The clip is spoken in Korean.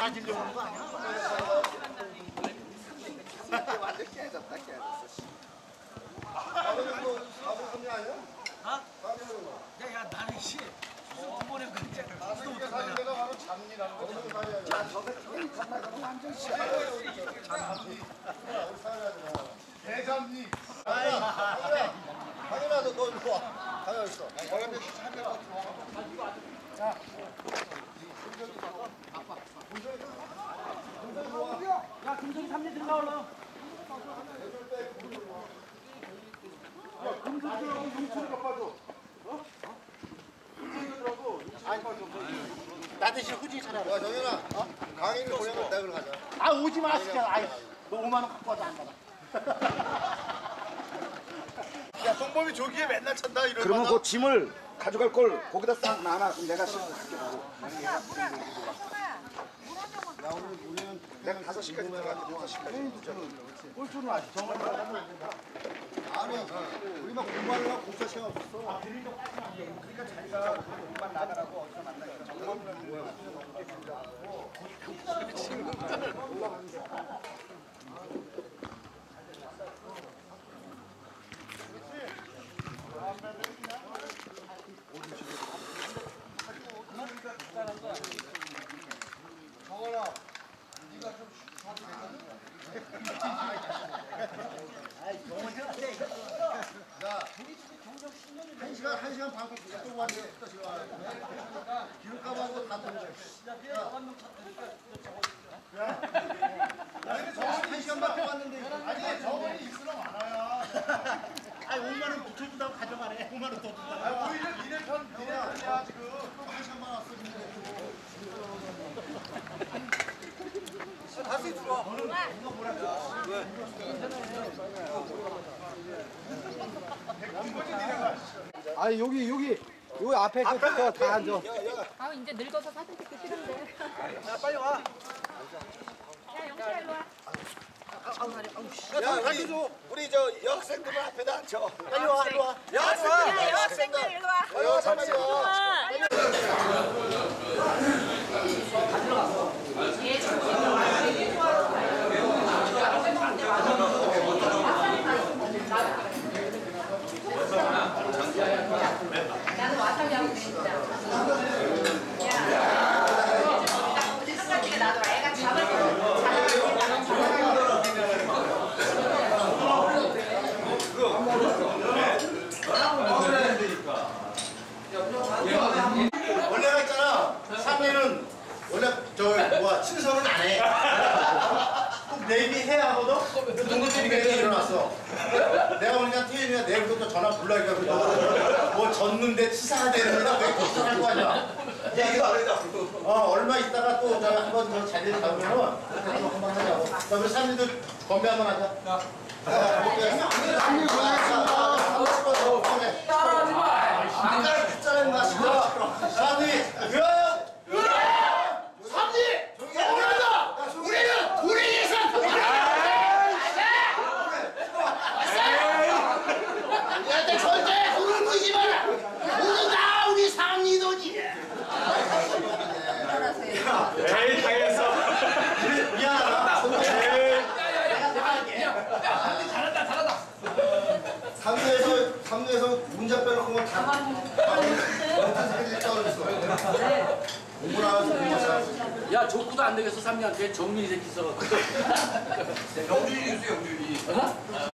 따지려고 하는 거 아니야? 어? 자. 야 금성이 3년 들어가 올라 나 대신 후지 차려 야, 정현아. 강의를 보내면 내가 그러 가자. 아 오지 마 진짜 아이 너 5만 원 갖고 와도 안 받아 야, 동범이 조기에 맨날 찬다 이런 그러면 그 짐을 가져갈 걸 거기다 싹 놔놔. 그럼 내가 싣고 갈게. 야, 오늘 우리는 내가 5시까지 들어갈게. 5시까지. 꼴초는 아직 정말 아니, 우리 막 공부하려고 공짜 시간 없었어. 한 시간, 한 시간 반 또 왔네. 또 지금 와요. 기름값하고 다 들어가. 야. 아니, 저한 시간밖에 왔는데. 아니, 저번에 있으러 많 아니 5만 원 붙여준다고 가져가래 5만 원더 준다고 아, 오히려 니네 편, 니네 편이야, 지금. 한 시간만 왔어, 근데. 다시 들어와. 아 여기 여기 여기 앞에 그다 앉아. 아 이제 늙어서 사진 찍기 싫은데. 야 빨리 와 야 영철아 일로 와. 야, 우리, 우리 저 여학생들 앞에다 앉아. 빨리 와 일로 와 여학생들! 여학생들 일로 와. 어, 잠깐만요. 나는 와사비 하고 있다. 야. 끝까지 나도 애가 잡을 거. 원래가 있잖아. 상례는 원래 저 뭐야 친서는 안 해. 꼭 내비 해야 하거든. 그 동료들이 그렇게 일어났어. 내가 보니까 태윤이가 내일부터 전화 그러더라고. 뭐 졌는데 치사가 되는데 왜 걱정할 거 아니야. 얘기가 안 했다. 어 얼마 있다가 또저 한번 저 자리를 잡으면은 그래도 한번 하자고. 자 우리 상례들 건배 한번 하자. 자, 건배. 상례 고생했습니다. 하고 싶어서 건배. 따라하지 마. 아까 했잖아 임마. 상례. 야! 야내 절대 돈을 보이지 마라 모두 다 우리 상리돈이 제일 당했어. 미안하다. 삼루에서 삼루에서 문자 빼놓고 다 어떤 있다고 그랬어. 공부 나와서 공부 잘. 야 족구도 안 되겠어 삼년한테 정민이 새끼 있어갖고 영준이 있어, 영준이.